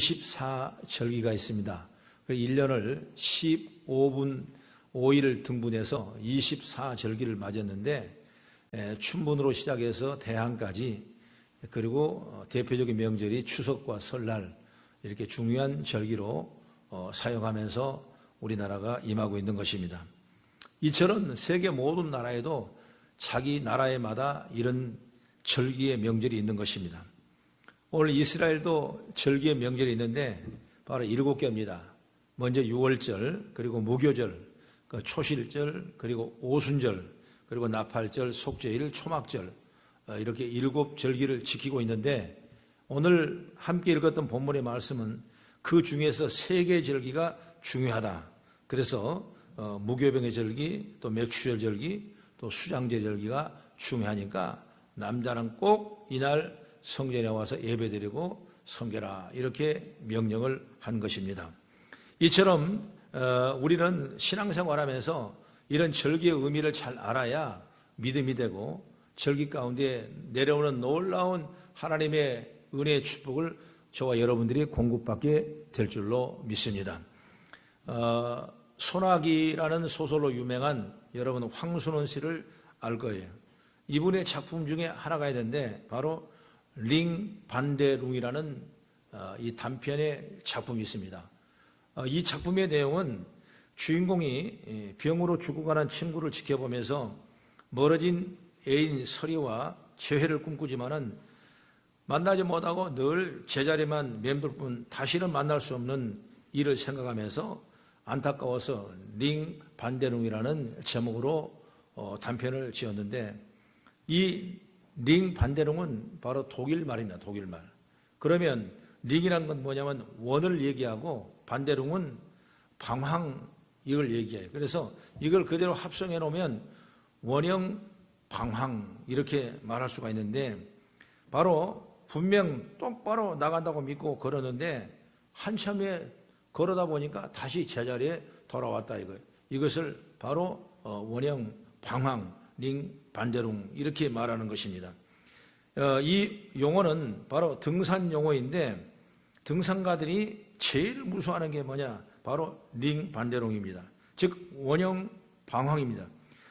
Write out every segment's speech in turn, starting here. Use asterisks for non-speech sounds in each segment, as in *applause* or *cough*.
24절기가 있습니다. 1년을 15분 5일을 등분해서 24절기를 맞았는데 에, 춘분으로 시작해서 대한까지 그리고 어, 대표적인 명절이 추석과 설날 이렇게 중요한 절기로 어, 사용하면서 우리나라가 임하고 있는 것입니다. 이처럼 세계 모든 나라에도 자기 나라에마다 이런 절기의 명절이 있는 것입니다. 오늘 이스라엘도 절기의 명절이 있는데 바로 일곱 개입니다. 먼저 유월절, 그리고 무교절, 그 초실절, 그리고 오순절, 그리고 나팔절, 속죄일, 초막절 어, 이렇게 일곱 절기를 지키고 있는데 오늘 함께 읽었던 본문의 말씀은 그 중에서 세 개의 절기가 중요하다. 그래서 어, 무교병의 절기, 또 맥추절 절기, 또 수장제 절기가 중요하니까 남자는 꼭 이날 성전에 와서 예배드리고 섬겨라 이렇게 명령을 한 것입니다. 이처럼 어, 우리는 신앙생활하면서 이런 절기의 의미를 잘 알아야 믿음이 되고 절기 가운데 내려오는 놀라운 하나님의 은혜의 축복을 저와 여러분들이 공급받게 될 줄로 믿습니다. 어, 소나기라는 소설로 유명한 여러분 황순원 씨를 알 거예요. 이분의 작품 중에 하나가 있는데 바로 링 반대룽이라는 어, 이 단편의 작품이 있습니다. 어, 이 작품의 내용은 주인공이 병으로 죽어가는 친구를 지켜보면서 멀어진 애인 서리와 재회를 꿈꾸지만은 만나지 못하고 늘 제자리만 맴돌 뿐 다시는 만날 수 없는 일을 생각하면서 안타까워서 링 반대룽이라는 제목으로 어, 단편을 지었는데 이 링 반대룽은 바로 독일 말입니다. 독일 말. 그러면 링이란 건 뭐냐면 원을 얘기하고 반대룽은 방황 이걸 얘기해요. 그래서 이걸 그대로 합성해 놓으면 원형 방황 이렇게 말할 수가 있는데 바로 분명 똑바로 나간다고 믿고 걸었는데 한참에 걸어다 보니까 다시 제자리에 돌아왔다 이거예요. 이것을 바로 어, 원형 방황 링 반대룽 이렇게 말하는 것입니다. 어, 이 용어는 바로 등산 용어인데 등산가들이 제일 무서워하는 게 뭐냐? 바로 링 반대롱입니다. 즉 원형 방황입니다.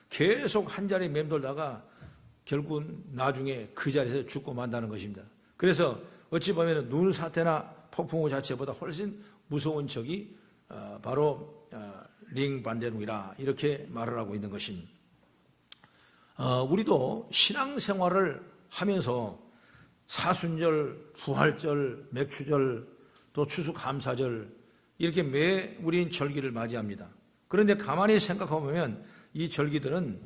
계속 한 자리에 맴돌다가 결국 나중에 그 자리에서 죽고 만다는 것입니다. 그래서 어찌 보면 눈 사태나 폭풍우 자체보다 훨씬 무서운 적이 어, 바로 어, 링 반대롱이라 이렇게 말을 하고 있는 것입니다. 어, 우리도 신앙생활을 하면서 사순절, 부활절, 맥추절, 또 추수감사절 이렇게 매 우리는 절기를 맞이합니다. 그런데 가만히 생각해 보면 이 절기들은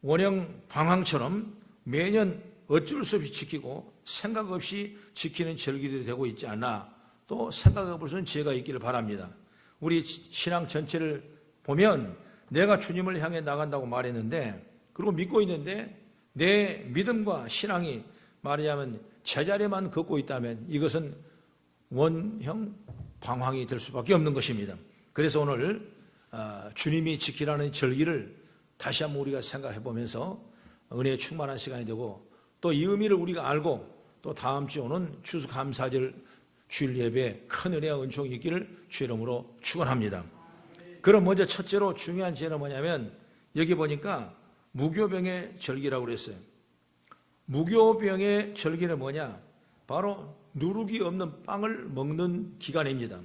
원형 방황처럼 매년 어쩔 수 없이 지키고 생각 없이 지키는 절기들이 되고 있지 않나 또 생각해 볼수 있는 지혜가 있기를 바랍니다. 우리 신앙 전체를 보면 내가 주님을 향해 나간다고 말했는데 그리고 믿고 있는데 내 믿음과 신앙이 말하자면 제자리만 걷고 있다면 이것은 원형 방황이 될 수밖에 없는 것입니다. 그래서 오늘 아, 주님이 지키라는 절기를 다시 한번 우리가 생각해 보면서 은혜에 충만한 시간이 되고 또 이 의미를 우리가 알고 또 다음 주에 오는 추수감사절 주일 예배 큰 은혜와 은총이 있기를 주 이름으로 축원합니다. 그럼 먼저 첫째로 중요한 지혜는 뭐냐면 여기 보니까 무교병의 절기라고 그랬어요. 무교병의 절기는 뭐냐? 바로 누룩이 없는 빵을 먹는 기간입니다.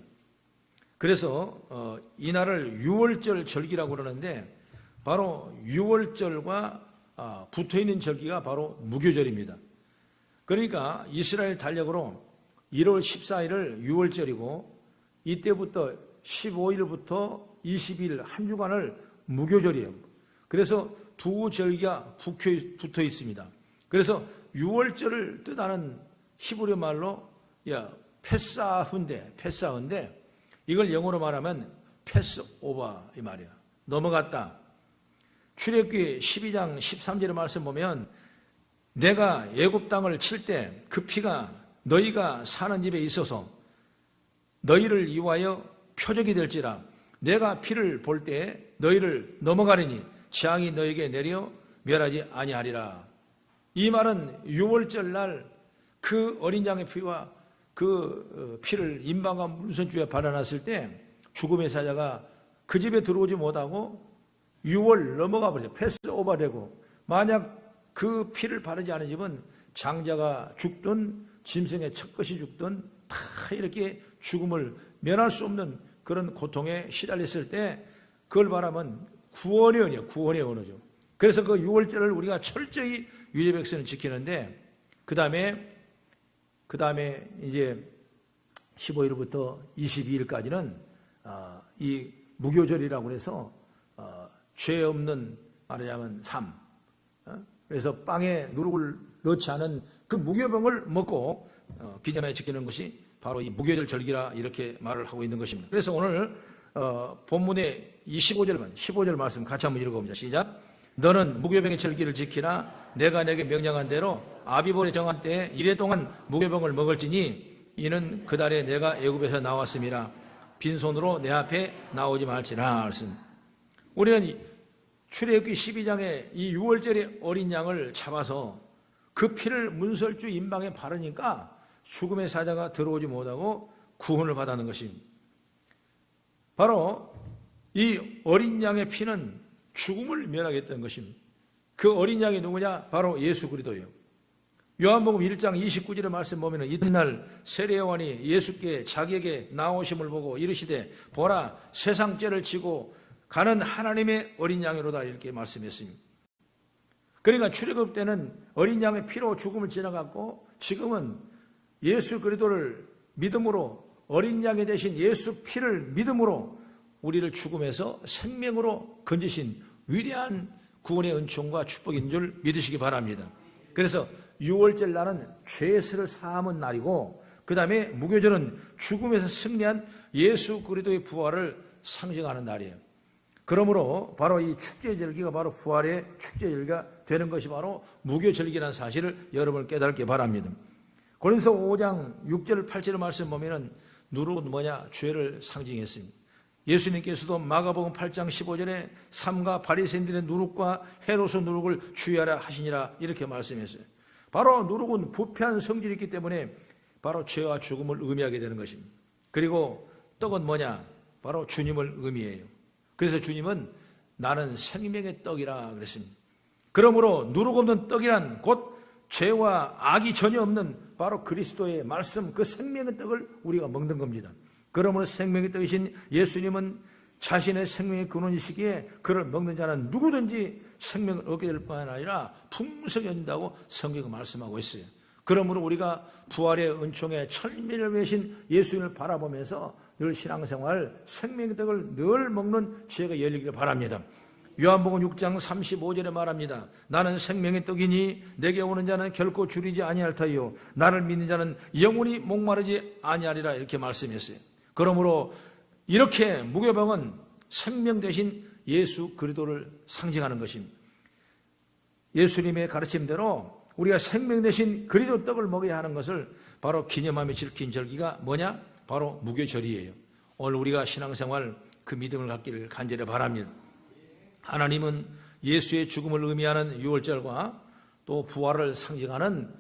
그래서 어, 이날을 유월절 절기라고 그러는데 바로 유월절과 아, 붙어 있는 절기가 바로 무교절입니다. 그러니까 이스라엘 달력으로 1월 14일을 유월절이고 이때부터 15일부터 20일 한 주간을 무교절이에요. 그래서 두 절기가 붙어 있습니다. 그래서 유월절을 뜻하는 히브리 말로 야 패사훈데 패사훈데 이걸 영어로 말하면 패스 오바 이 말이야. 넘어갔다. 출애굽기 12장 13절의 말씀 보면 내가 예굽 땅을 칠 때 그 피가 너희가 사는 집에 있어서 너희를 이와여 표적이 될지라 내가 피를 볼 때 너희를 넘어가리니 재앙이 너에게 내려 멸하지 아니하리라. 이 말은 유월절 날 그 어린 양의 피와 그 어, 피를 임방과 문선주에 발라놨을 때 죽음의 사자가 그 집에 들어오지 못하고 6월 넘어가 버려 패스 오버되고 만약 그 피를 바르지 않은 집은 장자가 죽든 짐승의 첫 것이 죽든 다 이렇게 죽음을 면할 수 없는 그런 고통에 시달렸을 때 그걸 바라면 구원의 언이요 구원의 언어죠. 그래서 그 6월절을 우리가 철저히 유대 백성을 지키는데 그 다음에 그 다음에 이제 15일부터 22일까지는 어, 이 무교절이라고 해서 어, 죄 없는 말하자면 삶. 어? 그래서 빵에 누룩을 넣지 않은 그 무교병을 먹고 어, 기념해 지키는 것이 바로 이 무교절 절기라 이렇게 말을 하고 있는 것입니다. 그래서 오늘 어, 본문의 25절, 15절 말씀 같이 한번 읽어봅니다. 시작. 너는 무교병의 절기를 지키라 내가 내게 명령한 대로 아비볼에 정한 때에 이래 동안 무교병을 먹을지니 이는 그 달에 내가 애굽에서 나왔음이라 빈손으로 내 앞에 나오지 말지라 말씀. 우리는 이 출애굽기 12장에 이 6월절의 어린 양을 잡아서 그 피를 문설주 임방에 바르니까 죽음의 사자가 들어오지 못하고 구원을 받았는 것입니다. 바로 이 어린 양의 피는 죽음을 면하겠다는 것입니다. 그 어린 양이 누구냐? 바로 예수 그리스도예요. 요한복음 1장 29절의 말씀 보면은 이튿날 세례요한이 예수께 자기에게 나오심을 보고 이르시되 보라 세상 죄를 지고 가는 하나님의 어린 양이로다 이렇게 말씀했습니다. 그러니까 출애굽 때는 어린 양의 피로 죽음을 지나갔고 지금은 예수 그리스도를 믿음으로 어린 양이 되신 예수 피를 믿음으로 우리를 죽음에서 생명으로 건지신 위대한 구원의 은총과 축복인 줄 믿으시기 바랍니다. 그래서 6월절 날은 죄를 사함은 날이고 그 다음에 무교절은 죽음에서 승리한 예수 그리스도의 부활을 상징하는 날이에요. 그러므로 바로 이 축제절기가 바로 부활의 축제절기가 되는 것이 바로 무교절기라는 사실을 여러분 깨닫게 바랍니다. 고린서 5장 6절 8절 말씀 보면은 누룩은 뭐냐? 죄를 상징했습니다. 예수님께서도 마가복음 8장 15절에 삼가 바리새인들의 누룩과 헤로스 누룩을 주의하라 하시니라 이렇게 말씀했어요. 바로 누룩은 부패한 성질이 있기 때문에 바로 죄와 죽음을 의미하게 되는 것입니다. 그리고 떡은 뭐냐? 바로 주님을 의미해요. 그래서 주님은 나는 생명의 떡이라 그랬습니다. 그러므로 누룩 없는 떡이란 곧 죄와 악이 전혀 없는 바로 그리스도의 말씀 그 생명의 떡을 우리가 먹는 겁니다. 그러므로 생명의 떡이신 예수님은 자신의 생명의 근원이시기에 그를 먹는 자는 누구든지 생명을 얻게 될 뿐 아니라 풍성히 얻는다고 성경은 말씀하고 있어요. 그러므로 우리가 부활의 은총에 천미를 외신 예수님을 바라보면서 늘 신앙생활 생명의 떡을 늘 먹는 지혜가 열리기를 바랍니다. 요한복음 6장 35절에 말합니다. 나는 생명의 떡이니 내게 오는 자는 결코 줄이지 아니할 터이요 나를 믿는 자는 영원히 목마르지 아니하리라 이렇게 말씀했어요. 그러므로 이렇게 무교병은 생명 대신 예수 그리스도를 상징하는 것입니다. 예수님의 가르침대로 우리가 생명 대신 그리스도 떡을 먹어야 하는 것을 바로 기념하며 지킨 절기가 뭐냐? 바로 무교절이에요. 오늘 우리가 신앙생활 그 믿음을 갖기를 간절히 바랍니다. 하나님은 예수의 죽음을 의미하는 유월절과 또 부활을 상징하는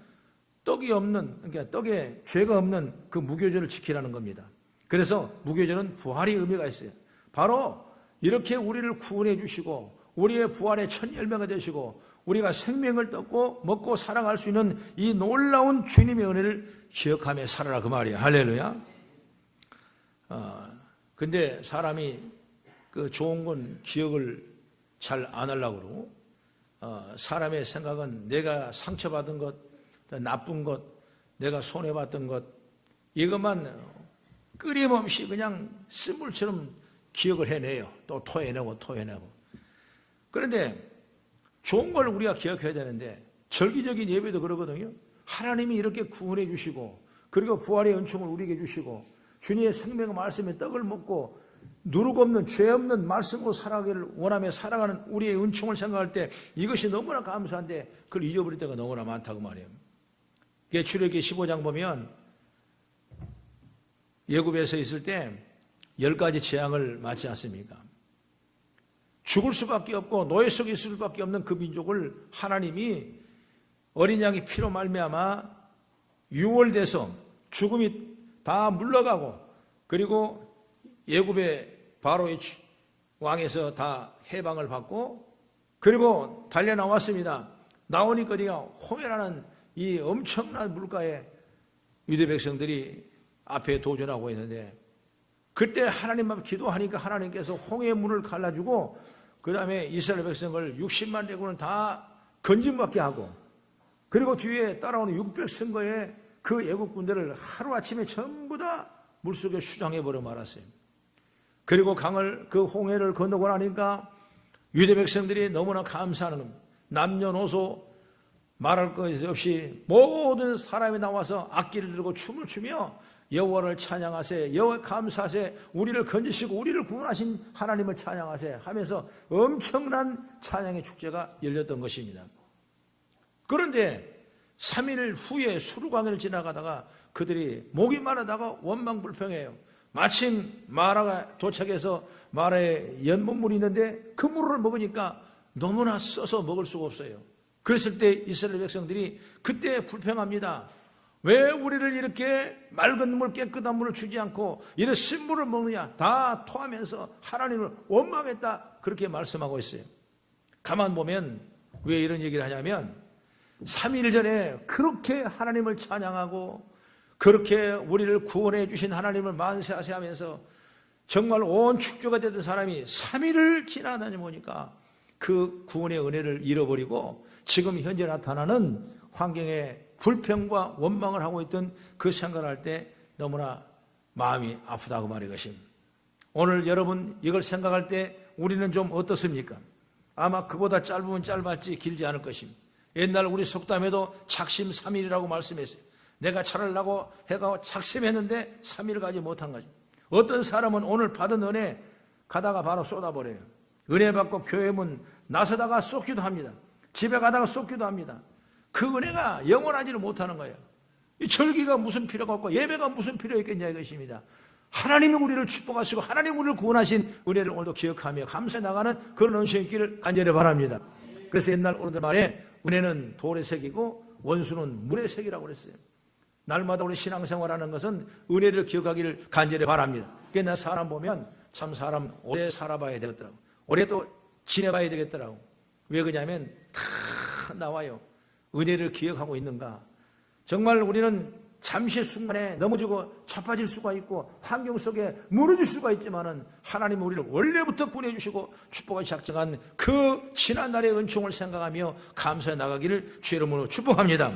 떡이 없는 그러니까 떡에 죄가 없는 그 무교절을 지키라는 겁니다. 그래서 무교절은 부활의 의미가 있어요. 바로 이렇게 우리를 구원해 주시고 우리의 부활의 첫 열매가 되시고 우리가 생명을 떴고 먹고 살아갈 수 있는 이 놀라운 주님의 은혜를 기억하며 살아라 그 말이야. 할렐루야. 어, 근데 사람이 그 좋은 건 기억을 잘 안 하려고 그러고 어, 사람의 생각은 내가 상처받은 것, 나쁜 것, 내가 손해봤던 것 이것만 끊임없이 그냥 쓴물처럼 기억을 해내요. 또 토해내고 토해내고. 그런데 좋은 걸 우리가 기억해야 되는데 절기적인 예배도 그러거든요. 하나님이 이렇게 구원해 주시고 그리고 부활의 은총을 우리에게 주시고 주님의 생명의 말씀에 떡을 먹고 누룩 없는 죄 없는 말씀으로 살아가기를 원하며 살아가는 우리의 은총을 생각할 때 이것이 너무나 감사한데 그걸 잊어버릴 때가 너무나 많다고 말이에요. 출애기 15장 보면 예굽에서 있을 때 열 가지 재앙을 맞지 않습니까? 죽을 수밖에 없고 노예 속에 있을 수밖에 없는 그 민족을 하나님이 어린 양이 피로 말미암아 6월 돼서 죽음이 다 물러가고 그리고 예굽의 바로의 주- 왕에서 다 해방을 받고 그리고 달려 나왔습니다. 나오니까니가 홍해라는 이 엄청난 물가에 유대 백성들이 앞에 도전하고 있는데 그때 하나님 앞에 기도하니까 하나님께서 홍해의 문을 갈라주고 그 다음에 이스라엘 백성을 60만 대군을 다 건진받게 하고 그리고 뒤에 따라오는 600선거의 그 애국 군대를 하루아침에 전부 다 물속에 수장해 버려 말았어요. 그리고 강을 그 홍해를 건너고 나니까 유대 백성들이 너무나 감사하는 겁니다. 남녀노소 말할 것 없이 모든 사람이 나와서 악기를 들고 춤을 추며 여호와를 찬양하세 여호와 감사하세 우리를 건지시고 우리를 구원하신 하나님을 찬양하세 하면서 엄청난 찬양의 축제가 열렸던 것입니다. 그런데 3일 후에 수루강을 지나가다가 그들이 목이 마르다가 원망불평해요. 마침 마라가 도착해서 마라에 연못물이 있는데 그 물을 먹으니까 너무나 써서 먹을 수가 없어요. 그랬을 때 이스라엘 백성들이 그때 불평합니다. 왜 우리를 이렇게 맑은 물, 깨끗한 물을 주지 않고 이런 신물을 먹느냐? 다 토하면서 하나님을 원망했다. 그렇게 말씀하고 있어요. 가만 보면 왜 이런 얘기를 하냐면 3일 전에 그렇게 하나님을 찬양하고 그렇게 우리를 구원해 주신 하나님을 만세하세 하면서 정말 온 축조가 되던 사람이 3일을 지나다니 보니까 그 구원의 은혜를 잃어버리고 지금 현재 나타나는 환경에 불평과 원망을 하고 있던 그 생각을 할 때 너무나 마음이 아프다고 말이 것입니다. 오늘 여러분 이걸 생각할 때 우리는 좀 어떻습니까? 아마 그보다 짧으면 짧았지 길지 않을 것입니다. 옛날 우리 속담에도 작심 3일이라고 말씀했어요. 내가 차를라고 해가 작심했는데 3일 가지 못한 거죠. 어떤 사람은 오늘 받은 은혜 가다가 바로 쏟아버려요. 은혜 받고 교회 문 나서다가 쏟기도 합니다. 집에 가다가 쏟기도 합니다. 그 은혜가 영원하지를 못하는 거예요. 이 절기가 무슨 필요가 없고 예배가 무슨 필요 있겠냐 이것입니다. 하나님이 우리를 축복하시고 하나님 우리를 구원하신 은혜를 오늘도 기억하며 감사해 나가는 그런 은수의 길을 간절히 바랍니다. 그래서 옛날 어른들 말에 은혜는 돌의 색이고 원수는 물의 색이라고 그랬어요. 날마다 우리 신앙생활하는 것은 은혜를 기억하기를 간절히 바랍니다. 그러나 사람 보면 참 사람 오래 살아봐야 되겠더라고. 오래 또 지내봐야 되겠더라고. 왜 그러냐면 다 나와요. 은혜를 기억하고 있는가. 정말 우리는 잠시 순간에 넘어지고 자빠질 수가 있고 환경 속에 무너질 수가 있지만은 하나님은 우리를 원래부터 구해주시고 축복하기 작정한 그 지난 날의 은총을 생각하며 감사해 나가기를 주의 이름으로 축복합니다.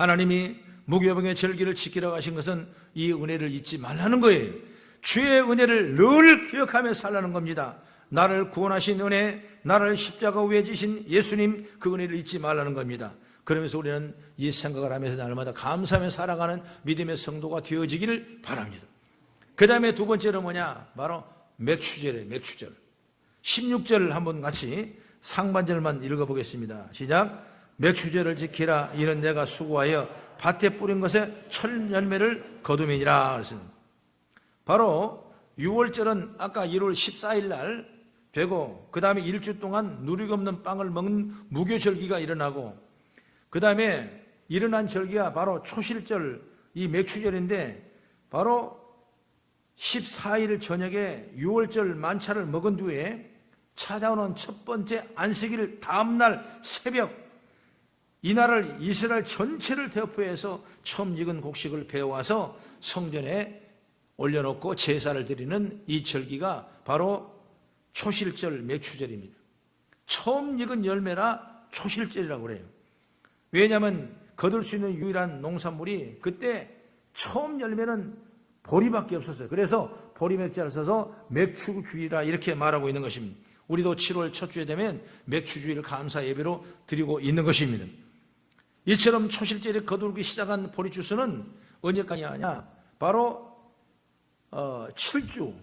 하나님이 무교병의 절기를 지키라고 하신 것은 이 은혜를 잊지 말라는 거예요. 주의 은혜를 늘 기억하며 살라는 겁니다. 나를 구원하신 은혜, 나를 십자가 위에 지신 예수님 그 은혜를 잊지 말라는 겁니다. 그러면서 우리는 이 생각을 하면서 날마다 감사하며 살아가는 믿음의 성도가 되어지기를 바랍니다. 그 다음에 두 번째로 뭐냐? 바로 맥추절이에요, 맥추절. 16절 한번 같이 상반절만 읽어보겠습니다. 시작. 맥추절을 지키라. 이는 내가 수고하여 밭에 뿌린 것에 철 열매를 거두매니라. 그랬습니다. 바로 6월절은 아까 1월 14일 날 되고 그 다음에 일주 동안 누리고 없는 빵을 먹는 무교절기가 일어나고 그 다음에 일어난 절기가 바로 초실절 이 맥추절인데 바로 14일 저녁에 6월절 만차를 먹은 뒤에 찾아오는 첫 번째 안식일 다음날 새벽 이날을 이스라엘 전체를 대표해서 처음 익은 곡식을 배워와서 성전에 올려놓고 제사를 드리는 이 절기가 바로 초실절 맥추절입니다. 처음 익은 열매라 초실절이라고 그래요. 왜냐하면 거둘 수 있는 유일한 농산물이 그때 처음 열매는 보리밖에 없었어요. 그래서 보리 맥자를 써서 맥추주의라 이렇게 말하고 있는 것입니다. 우리도 7월 첫 주에 되면 맥추주의를 감사 예배로 드리고 있는 것입니다. 이처럼 초실절에 거두기 시작한 보리 주스는 언제까지 하냐? 바로 어, 7주.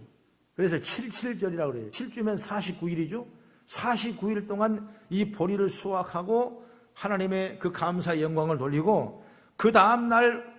그래서 77절이라고 그래요. 7주면 49일이죠. 49일 동안 이 보리를 수확하고 하나님의 그 감사의 영광을 돌리고 그 다음 날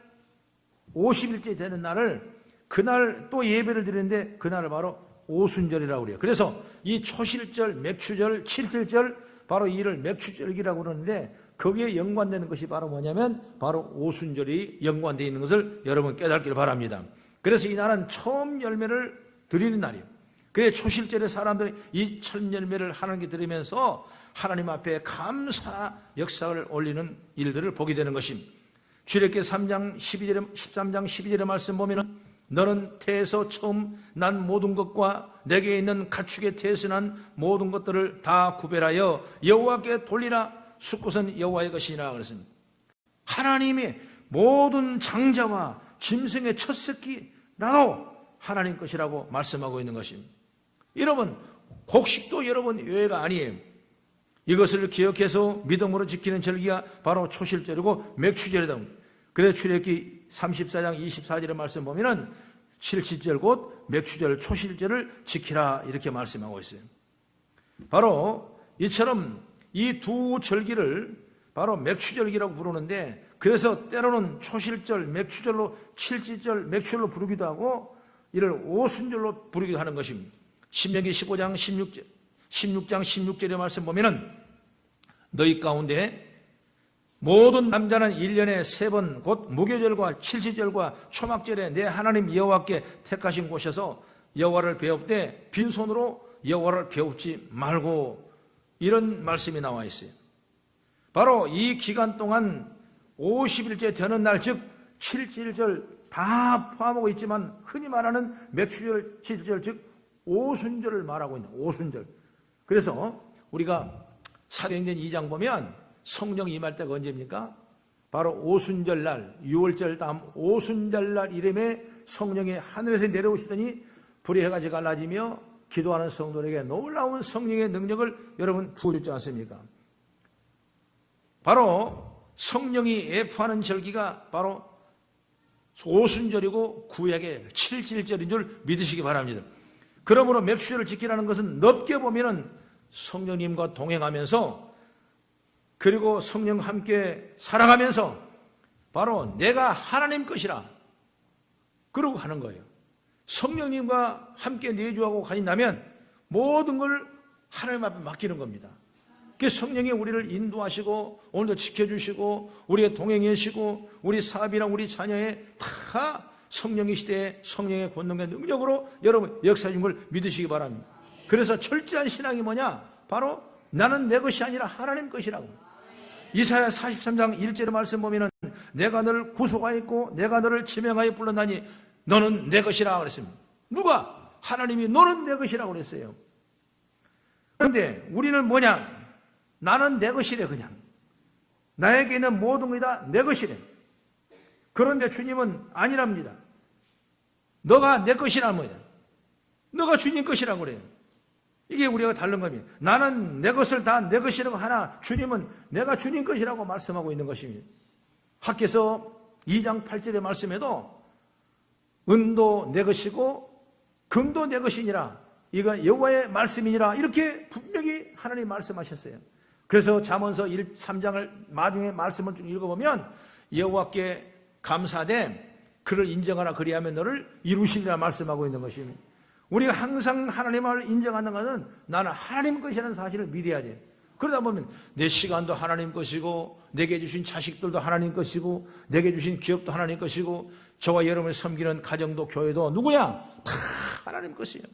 50일째 되는 날을 그날 또 예배를 드리는데 그날을 바로 오순절이라고 그래요. 그래서 이 초실절, 맥추절, 칠칠절 바로 이를 맥추절기라고 그러는데 거기에 연관되는 것이 바로 뭐냐면 바로 오순절이 연관되어 있는 것을 여러분 깨닫기를 바랍니다. 그래서 이 날은 처음 열매를 드리는 날이에요. 그래 초실절에 사람들이 이 첫 열매를 하나님께 드리면서 하나님 앞에 감사 역사를 올리는 일들을 보게 되는 것입니다. 출애굽기 3장 12절에 13장 12절의 말씀 보면은 너는 태에서 처음 난 모든 것과 내게 있는 가축의 태에서 난 모든 것들을 다 구별하여 여호와께 돌리라 숫것은 여호와의 것이니라 그랬습니다. 하나님의 모든 장자와 짐승의 첫 새끼라도 하나님 것이라고 말씀하고 있는 것입니다. 여러분 곡식도 여러분 외가 아니에요. 이것을 기억해서 믿음으로 지키는 절기가 바로 초실절이고 맥추절이다. 그래서 출애굽기 34장 24절의 말씀 보면은 칠칠절 곧 맥추절 초실절을 지키라 이렇게 말씀하고 있어요. 바로 이처럼 이 두 절기를 바로 맥추절기라고 부르는데 그래서 때로는 초실절, 맥추절로 칠칠절, 맥추절로 부르기도 하고 이를 오순절로 부르기도 하는 것입니다. 신명기 15장 16절 16장 16절의 말씀 보면은 너희 가운데 모든 남자는 1년에 세 번 곧 무교절과 칠칠절과 초막절에 내 하나님 여호와께 택하신 곳에서 여호와를 배웁되 빈손으로 여호와를 배웁지 말고 이런 말씀이 나와 있어요. 바로 이 기간 동안 50일째 되는 날, 즉, 7.7절 다 포함하고 있지만 흔히 말하는 맥추절, 7절, 즉, 오순절을 말하고 있는 오순절. 그래서 우리가 사도행전 2장 보면 성령 임할 때가 언제입니까? 바로 오순절 날, 6월절 다음 오순절 날 이름에 성령이 하늘에서 내려오시더니 불의 해가 갈라지며 기도하는 성도에게 놀라운 성령의 능력을 여러분 부어줬지 않습니까? 바로 성령이 애프하는 절기가 바로 오순절이고 구약의 칠칠절인 줄 믿으시기 바랍니다. 그러므로 맥주를 지키라는 것은 넓게 보면은 성령님과 동행하면서 그리고 성령 함께 살아가면서 바로 내가 하나님 것이라 그러고 하는 거예요. 성령님과 함께 내주하고 가진다면 모든 걸 하나님 앞에 맡기는 겁니다. 그 성령이 우리를 인도하시고 오늘도 지켜주시고 우리의 동행이시고 우리 사업이랑 우리 자녀의 다 성령의 시대에 성령의 권능의 능력으로 여러분 역사해 걸 믿으시기 바랍니다. 그래서 철저한 신앙이 뭐냐? 바로 나는 내 것이 아니라 하나님 것이라고. 이사야 43장 1절의 말씀 보면은 내가 너를 구속하였고 내가 너를 지명하여 불렀나니 너는 내 것이라 그랬습니다. 누가? 하나님이 너는 내 것이라고 그랬어요. 그런데 우리는 뭐냐? 나는 내 것이래 그냥. 나에게 있는 모든 것이 다 내 것이래. 그런데 주님은 아니랍니다. 너가 내 것이란 뭐냐? 너가 주님 것이라고 그래요. 이게 우리가 다른 겁니다. 나는 내 것을 다 내 것이라고 하나 주님은 내가 주님 것이라고 말씀하고 있는 것입니다. 학께서 2장 8절의 말씀에도 은도 내 것이고 금도 내 것이니라 이거 여호와의 말씀이니라 이렇게 분명히 하나님 말씀하셨어요. 그래서 잠언서 1, 3장을 마중에 말씀을 쭉 읽어보면 여호와께 감사되 그를 인정하라 그리하면 너를 이루시리라 말씀하고 있는 것입니다. 우리가 항상 하나님을 인정하는 것은 나는 하나님 것이라는 사실을 믿어야 돼. 그러다 보면 내 시간도 하나님 것이고 내게 주신 자식들도 하나님 것이고 내게 주신 기업도 하나님 것이고 저와 여러분을 섬기는 가정도 교회도 누구야? 다 하나님 것이에요.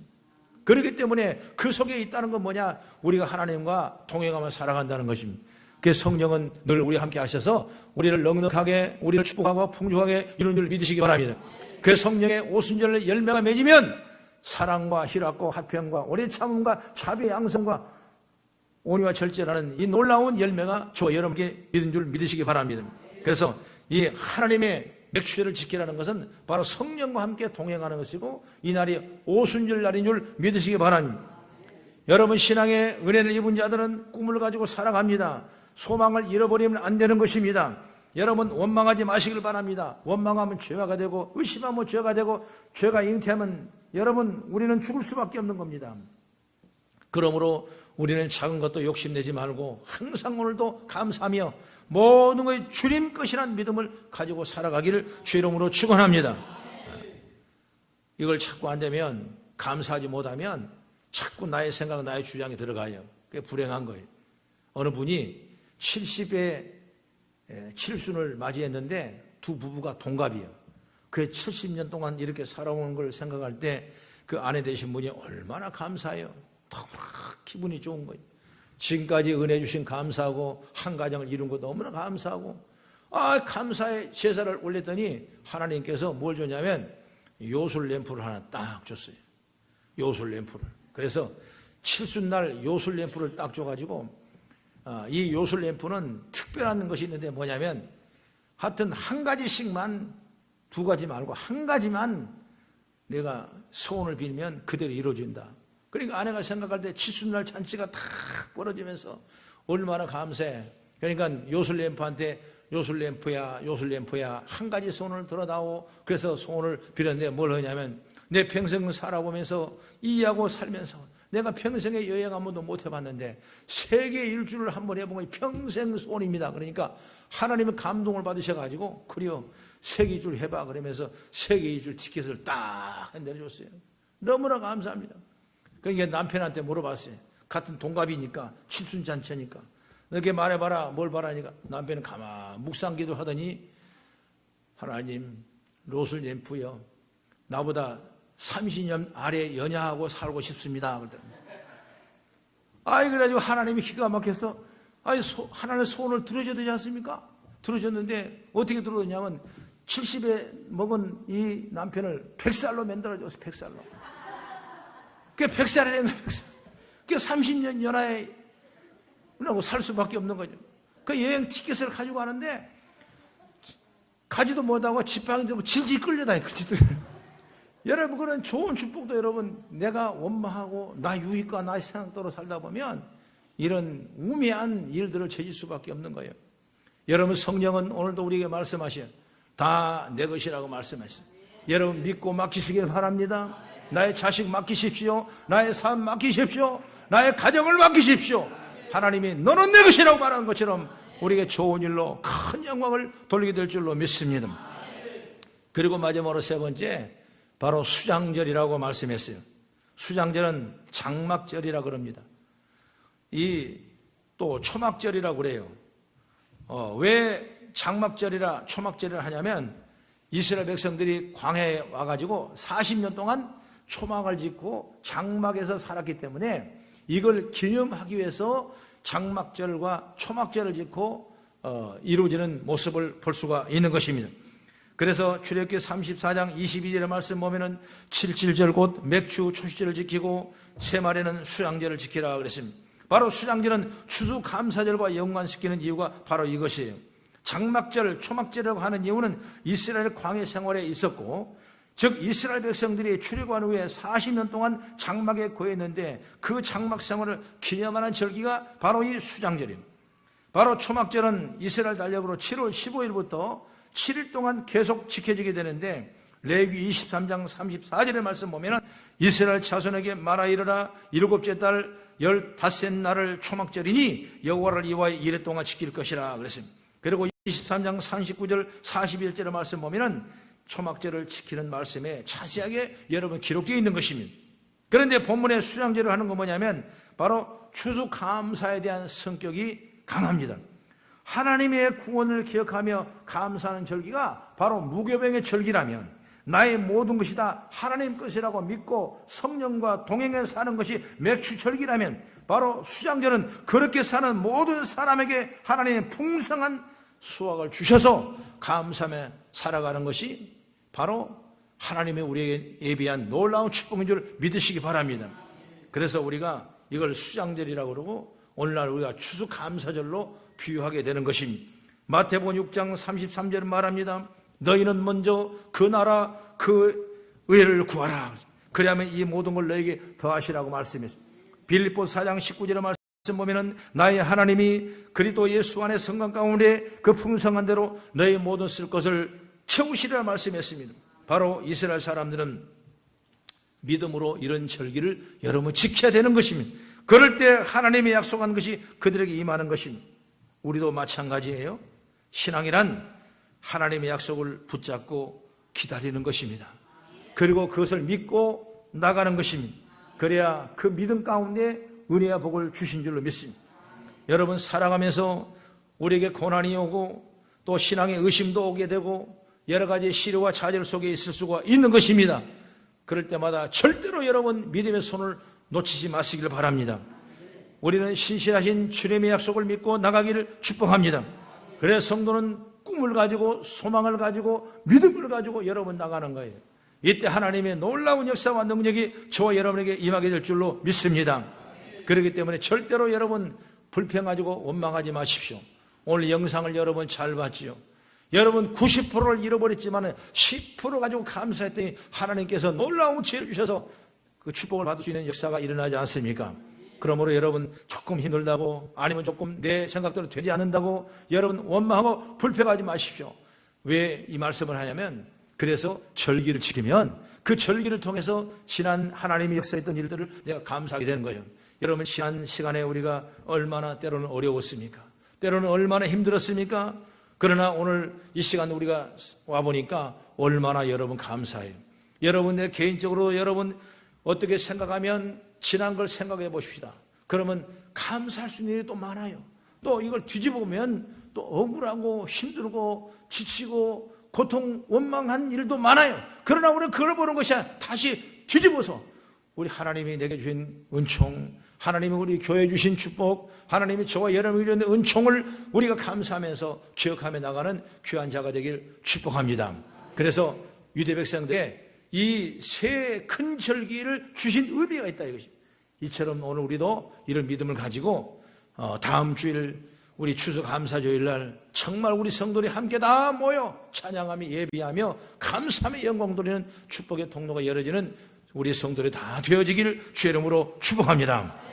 그렇기 때문에 그 속에 있다는 건 뭐냐? 우리가 하나님과 동행하며 살아간다는 것입니다. 그 성령은 늘 우리 함께 하셔서 우리를 넉넉하게 우리를 축복하고 풍족하게 이루는 줄 믿으시기 바랍니다. 그 성령의 오순절 열매가 맺으면 사랑과 희락과 화평과 오래 참음과 자비 양성과 온유와 절제라는 이 놀라운 열매가 저와 여러분께 믿은 줄 믿으시기 바랍니다. 그래서 이 하나님의 맥주를 지키라는 것은 바로 성령과 함께 동행하는 것이고 이 날이 오순절 날인 줄 믿으시기 바랍니다. 여러분 신앙의 은혜를 입은 자들은 꿈을 가지고 살아갑니다. 소망을 잃어버리면 안 되는 것입니다. 여러분 원망하지 마시길 바랍니다. 원망하면 죄가 되고 의심하면 죄가 되고 죄가 잉태하면 여러분 우리는 죽을 수밖에 없는 겁니다. 그러므로 우리는 작은 것도 욕심내지 말고 항상 오늘도 감사하며 모든 것이 주님 것이란 믿음을 가지고 살아가기를 주 이름으로 축원합니다. 이걸 찾고 안 되면 감사하지 못하면 자꾸 나의 생각, 나의 주장이 들어가요. 그게 불행한 거예요. 어느 분이 70의 칠순을 맞이했는데 두 부부가 동갑이에요. 그 70년 동안 이렇게 살아온 걸 생각할 때 그 아내 되신 분이 얼마나 감사해요. 너무나 기분이 좋은 거예요. 지금까지 은혜 주신 감사하고 한 가정을 이룬 거 너무나 감사하고 아 감사의 제사를 올렸더니 하나님께서 뭘 줬냐면 요술 램프를 하나 딱 줬어요. 요술 램프를. 그래서 칠순날 요술 램프를 딱 줘가지고 아, 이 요술 램프는 특별한 것이 있는데 뭐냐면 하여튼 한 가지씩만 두 가지 말고 한 가지만 내가 소원을 빌면 그대로 이루어진다. 그러니까 아내가 생각할 때 칠순날 잔치가 탁 벌어지면서 얼마나 감사해. 그러니까 요술 램프한테 요술 램프야, 요술 램프야 한 가지 소원을 들어다오. 그래서 소원을 빌었는데 뭘 하냐면 내 평생 살아보면서 이해하고 살면서 내가 평생에 여행 한 번도 못 해봤는데 세계 일주를 한 번 해본 건 평생 소원입니다. 그러니까 하나님의 감동을 받으셔가지고 그래요. 세계 일주를 해봐 그러면서 세계 일주 티켓을 딱 내려줬어요. 너무나 감사합니다. 그러니까 남편한테 물어봤어요. 같은 동갑이니까 칠순잔치니까 이렇게 말해봐라 뭘 바라니까 남편은 가만 묵상기도 하더니 하나님 로슬 램프요 나보다 30년 아래 연야하고 살고 싶습니다. 그러더니 아이 그래가지고 하나님이 기가 막혀서 아이 소, 하나님의 소원을 들어줘야 되지 않습니까? 들어줬는데 어떻게 들어줬냐면 70에 먹은 이 남편을 100살로 만들어줬어 100살로 그게 100살이 된 거야 100살 그게 30년 연하에 살 수밖에 없는 거죠 그 여행 티켓을 가지고 가는데 가지도 못하고 지팡이 들고 질질 끌려다니 그지들 *laughs* 여러분 그런 좋은 축복도 여러분 내가 원망하고 나 유익과 나의 생각대로 살다 보면 이런 우매한 일들을 저질 수밖에 없는 거예요. 여러분 성령은 오늘도 우리에게 말씀하셔 다 내 것이라고 말씀하셔. 여러분 믿고 맡기시길 바랍니다. 나의 자식 맡기십시오. 나의 삶 맡기십시오. 나의 가정을 맡기십시오. 하나님이 너는 내 것이라고 말하는 것처럼 우리에게 좋은 일로 큰 영광을 돌리게 될 줄로 믿습니다. 그리고 마지막으로 세 번째 바로 수장절이라고 말씀했어요. 수장절은 장막절이라 그럽니다. 이 또 초막절이라고 그래요. 어, 왜 장막절이라 초막절이라 하냐면 이스라엘 백성들이 광해에 와가지고 40년 동안 초막을 짓고 장막에서 살았기 때문에 이걸 기념하기 위해서 장막절과 초막절을 짓고 어, 이루어지는 모습을 볼 수가 있는 것입니다. 그래서 출애굽기 34장 22절의 말씀 보면은 칠칠절 곧 맥주 초시절을 지키고 세 마리는 수장절을 지키라 그랬습니다. 바로 수장절은 추수 감사절과 연관시키는 이유가 바로 이것이에요. 장막절, 초막절이라고 하는 이유는 이스라엘 광해 생활에 있었고 즉 이스라엘 백성들이 출애굽한 후에 40년 동안 장막에 거했는데 그 장막 생활을 기념하는 절기가 바로 이 수장절입니다. 바로 초막절은 이스라엘 달력으로 7월 15일부터 7일 동안 계속 지켜지게 되는데 레위 23장 34절의 말씀 보면은 이스라엘 자손에게 말하 이르라 일곱째 달 열다섯 날을 초막절이니 여호와를 이와의 이래 동안 지킬 것이라 그랬습니다. 그리고 23장 39절 41절의 말씀 보면은 초막절을 지키는 말씀에 자세하게 여러분 기록되어 있는 것입니다. 그런데 본문에 수장절을 하는 건 뭐냐면 바로 추수 감사에 대한 성격이 강합니다. 하나님의 구원을 기억하며 감사하는 절기가 바로 무교병의 절기라면 나의 모든 것이 다 하나님 것이라고 믿고 성령과 동행해 사는 것이 맥주 절기라면 바로 수장절은 그렇게 사는 모든 사람에게 하나님의 풍성한 수확을 주셔서 감사하며 살아가는 것이 바로 하나님의 우리에게 예비한 놀라운 축복인 줄 믿으시기 바랍니다. 그래서 우리가 이걸 수장절이라고 그러고 오늘날 우리가 추수 감사절로 비유하게 되는 것입니다. 마태복음 6장 33절 말합니다. 너희는 먼저 그 나라 그 의를 구하라. 그래야만 이 모든 걸 너에게 더하시라고 말씀했습니다. 빌립보 4장 19절의 말씀 보면은 나의 하나님이 그리도 예수 안의 성강 가운데 그 풍성한 대로 너희 모든 쓸 것을 채우시리라 말씀했습니다. 바로 이스라엘 사람들은 믿음으로 이런 절기를 여러분 지켜야 되는 것입니다. 그럴 때 하나님이 약속한 것이 그들에게 임하는 것입니다. 우리도 마찬가지예요. 신앙이란 하나님의 약속을 붙잡고 기다리는 것입니다. 그리고 그것을 믿고 나가는 것입니다. 그래야 그 믿음 가운데 은혜와 복을 주신 줄로 믿습니다. 여러분 살아가면서 우리에게 고난이 오고 또 신앙의 의심도 오게 되고 여러 가지 시련과 좌절 속에 있을 수가 있는 것입니다. 그럴 때마다 절대로 여러분 믿음의 손을 놓치지 마시길 바랍니다. 우리는 신실하신 주님의 약속을 믿고 나가기를 축복합니다. 그래서 성도는 꿈을 가지고 소망을 가지고 믿음을 가지고 여러분 나가는 거예요. 이때 하나님의 놀라운 역사와 능력이 저와 여러분에게 임하게 될 줄로 믿습니다. 그렇기 때문에 절대로 여러분 불평 가지고 원망하지 마십시오. 오늘 영상을 여러분 잘 봤지요. 여러분 90%를 잃어버렸지만 10% 가지고 감사했더니 하나님께서 놀라운 지혜를 주셔서 그 축복을 받을 수 있는 역사가 일어나지 않습니까? 그러므로 여러분 조금 힘들다고 아니면 조금 내 생각대로 되지 않는다고 여러분 원망하고 불평하지 마십시오. 왜 이 말씀을 하냐면 그래서 절기를 지키면 그 절기를 통해서 지난 하나님이 역사했던 일들을 내가 감사하게 되는 거예요. 여러분 지난 시간에 우리가 얼마나 때로는 어려웠습니까? 때로는 얼마나 힘들었습니까? 그러나 오늘 이 시간 우리가 와 보니까 얼마나 여러분 감사해요. 여러분 내 개인적으로 여러분 어떻게 생각하면 지난 걸 생각해 보십시다. 그러면 감사할 수 있는 일이 또 많아요. 또 이걸 뒤집어 보면 또 억울하고 힘들고 지치고 고통 원망한 일도 많아요. 그러나 우리는 그걸 보는 것이 아니라 다시 뒤집어서 우리 하나님이 내게 주신 은총, 하나님이 우리 교회 주신 축복, 하나님이 저와 여러분에게 주신 은총을 우리가 감사하면서 기억하며 나가는 귀한 자가 되길 축복합니다. 그래서 유대 백성들에게 이 새 큰 절기를 주신 의미가 있다 이것입니다. 이처럼 오늘 우리도 이런 믿음을 가지고 어, 다음 주일 우리 추수 감사주일 날 정말 우리 성도들이 함께 다 모여 찬양하며 예비하며 감사하며 영광 돌리는 축복의 통로가 열어지는 우리 성도들이 다 되어지기를 주의 이름으로 축복합니다.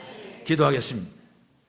기도하겠습니다.